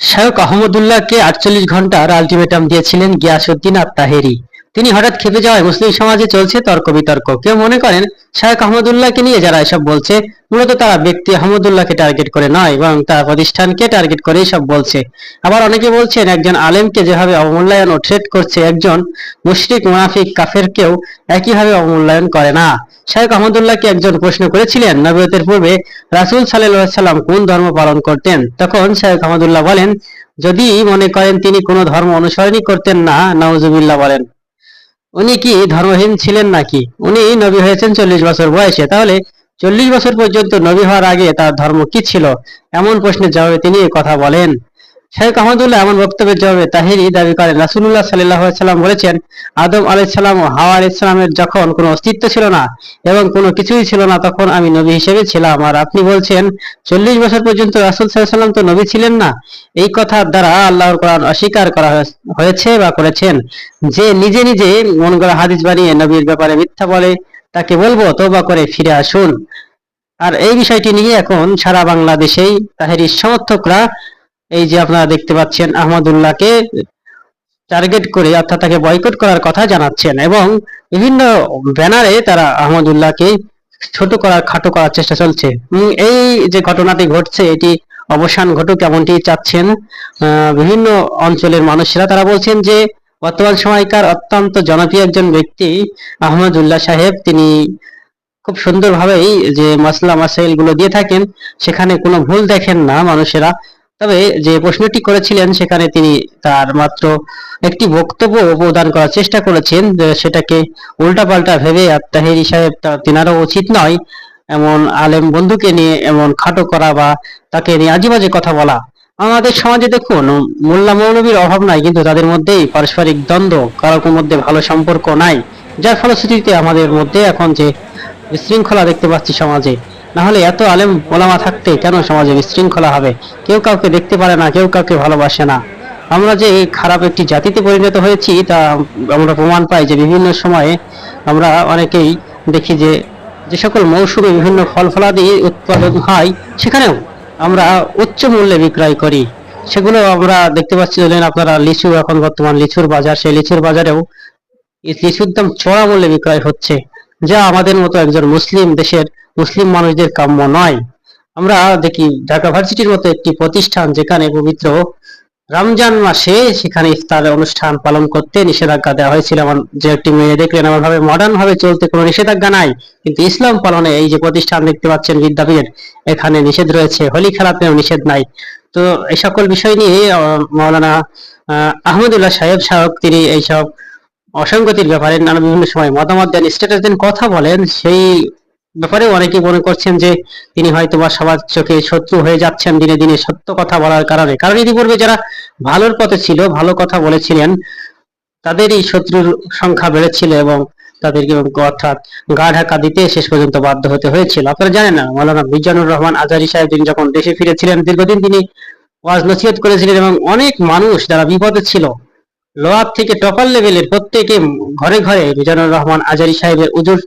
শায়ক আহমদুল্লাহকে আটচল্লিশ ঘণ্টার আলটিমেটাম দিয়েছিলেন গিয়াসউদ্দিন আত্মাহেরি তিনি হঠাৎ খেপে যাওয়ায় মুসলিম সমাজে চলছে তর্ক বিতর্ক। কেউ মনে করেন শায়ক আহমদুল্লাহকে নিয়ে যারা এসব বলছে, মূলত তারা ব্যক্তি আহমদুল্লাহকে টার্গেট করে নয় এবং তার প্রতিষ্ঠানকে টার্গেট করে সব বলছে। আবার অনেকে বলছেন, একজন আলেমকে যেভাবে অবমূল্যায়ন ও থ্রেট করছে, একজন মুশরিক, মুনাফিক, কাফেরকেও একইভাবে অবমূল্যায়ন করে না। শায়ক আহমদুল্লাহকে একজন প্রশ্ন করেছিলেন, নবীয়তের পূর্বে রাসূল সাল্লাম কোন ধর্ম পালন করতেন? তখন শায়ক আহমদুল্লাহ বলেন, যদি মনে করেন তিনি কোনো ধর্ম অনুসরণই করতেন না, নাউজুবিল্লাহ বলেন। উনি কি ধর্মহীন ছিলেন নাকি? উনি নবী হয়েছেন চল্লিশ বছর বয়সে। তাহলে চল্লিশ বছর পর্যন্ত নবী হওয়ার আগে তার ধর্ম কি ছিল? এমন প্রশ্নের জবাবে তিনি কথা বলেন। শেখ আহমদুল্লাহ এমন বক্তব্যের জবাবে তাহিরি দাবি করেন রাসুল্লাহ সাল্লাহ সাল্লাম বলেছেন, আদম আলাইসাল্লাম ও হাওয়া আলাইসাল্লামের যখন কোনো অস্তিত্ব ছিল না এবং কোনো কিছুই ছিল না, তখন আমি নবী হিসেবে ছিলাম। আর আপনি বলছেন, চল্লিশ বছর পর্যন্ত রাসুল সাল্লাম তো নবী ছিলেন না? এই কথার দ্বারা আল্লাহর কোরআন অস্বীকার করা হয়েছে বা করেছেন? যে নিজে নিজে মন গড়া হাদিস বানিয়ে নবীর ব্যাপারে মিথ্যা বলে, তাকে বলব, তওবা করে ফিরে আসুন। আর এই বিষয়টি নিয়ে এখন সারা বাংলাদেশেই তাহেরির সমর্থকরা এই যে আপনারা দেখতে পাচ্ছেন আহমদুল্লাহকে টার্গেট করে, অর্থাৎ তাকে বয়কট করার কথা জানাচ্ছেন এবং বিভিন্ন ব্যানারে তারা আহমদুল্লাহকে ছোট করার, খাটো করার চেষ্টা চলছে। এই যে ঘটনাটি ঘটছে, এটি অবসান ঘটুক এমনটি চাচ্ছেন বিভিন্ন অঞ্চলের মানুষেরা। তারা বলছেন যে, বর্তমান সময়কার অত্যন্ত জনপ্রিয় একজন ব্যক্তি আহমদুল্লাহ সাহেব। তিনি খুব সুন্দরভাবেই যে মাসলা মাসাইলগুলো দিয়ে থাকেন, সেখানে কোনো ভুল দেখেন না মানুষেরা। তবে যে প্রশ্নটি করেছিলেন, সেখানে তিনি তার মাত্র একটি বক্তব্য প্রদান করার চেষ্টা করেছেন সেটাকে উল্টাপাল্টা ভেবে আত্মাহেরি সাহেব তিনারও উচিত নয়, এমন আলেম বন্ধুকে নিয়ে এমন খাটো করা বা তাকে নিয়ে আজে বাজে কথা বলা। আমাদের সমাজে দেখুন, মোল্লা মৌলবীর অভাব নাই, কিন্তু তাদের মধ্যেই পারস্পরিক দ্বন্দ্ব, কারোর মধ্যে ভালো সম্পর্ক নাই, যার ফলশ্রুতিতে আমাদের মধ্যে এখন যে বিশৃঙ্খলা দেখতে পাচ্ছি সমাজে। না হলে এত আলেম ওলামা থাকতে কেন সমাজে বিশৃঙ্খলা হবে? কেউ কাউকে দেখতে পারে না, কেউ কাউকে ভালোবাসে না। আমরা যে এই খারাপ একটি জাতিতে পরিণত হয়েছি, তা আমরা প্রমাণ পাই যে বিভিন্ন সময়ে আমরা অনেকেই দেখি যে যে সকল মৌসুমে বিভিন্ন ফল ফলাদি উৎপাদন হয়, সেখানেও আমরা উচ্চ মূল্যে বিক্রয় করি। সেগুলো আমরা দেখতে পাচ্ছি, ধরেন আপনারা লিচু এখন বর্তমান লিচুর বাজার, সেই লিচুর বাজারেও লিচুর দাম চড়া মূল্যে বিক্রয় হচ্ছে। যা আমাদের মতো একজন মুসলিম দেশের মুসলিম মানুষদের কাম্য নয়। আমরা দেখি ঢাকা ভার্সিটির মতো একটি প্রতিষ্ঠান যেখানে পবিত্র রমজান মাসে সেখানে ইফতার অনুষ্ঠান পালন করতে নিষেধাজ্ঞা দেওয়া হয়েছিল। আমার যে একটি মেয়ে দেখলেন এমন ভাবে মডার্ন ভাবে চলতে কোনো নিষেধাজ্ঞা নাই। কিন্তু ইসলাম পালনে এই যে প্রতিষ্ঠান দেখতে পাচ্ছেন বিদ্যাপীঠ এখানে নিষেধ রয়েছে। হোলি খেলাতেও নিষেধ নাই। তো এই সকল বিষয় নিয়ে আহ, আহমদুল্লাহ সাহেব সাহেব তিনি এইসব অসঙ্গতির ব্যাপারে নানা বিভিন্ন সময় মতামত দেন। স্ট্যাটাস দেন কথা বলেন। সেই ব্যাপারে অনেকে মনে করছেন যে তিনি হয়তো বা সবার চোখে শত্রু হয়ে যাচ্ছেন, দিনে দিনে সত্য কথা বলার কারণে। কারণ ইতিপূর্বে যারা ভালোর পথে ছিল, ভালো কথা বলেছিলেন তাদেরই শত্রুর সংখ্যা বেড়েছিল এবং তাদেরকে অর্থাৎ গা ঢাকা দিতে শেষ পর্যন্ত বাধ্য হতে হয়েছিল। আপনারা জানেন না, মৌলানা মিজানুর রহমান আজারি সাহেব তিনি যখন দেশে ফিরেছিলেন, দীর্ঘদিন তিনি ওয়াজ নসিহত করেছিলেন এবং অনেক মানুষ যারা বিপদে ছিল লোয়ার থেকে টপার লেভেলের প্রত্যেকে ঘরে ঘরে মিজানুর রহমান আজারি সাহেবের উজুর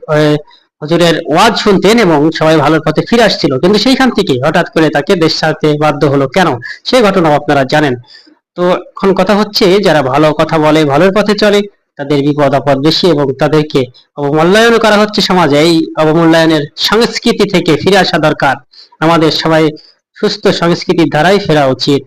হুজুরের ওয়াজ শুনতেন এবং সবাই ভালোর পথে ফিরে আসছিল। কিন্তু সেইখান থেকে হঠাৎ করে তাকে দেশ ছাড়তে বাধ্য হলো কেন? সেই ঘটনা আপনারা জানেন। তো এখন কথা হচ্ছে, যারা ভালো কথা বলে, ভালোর পথে চলে, তাদের বিপদ আপদ বেশি এবং তাদেরকে অবমূল্যায়ন করা হচ্ছে সমাজে। এই অবমূল্যায়নের সংস্কৃতি থেকে ফিরে আসা দরকার। আমাদের সবাই সুস্থ সংস্কৃতির ধারায় ফেরা উচিত।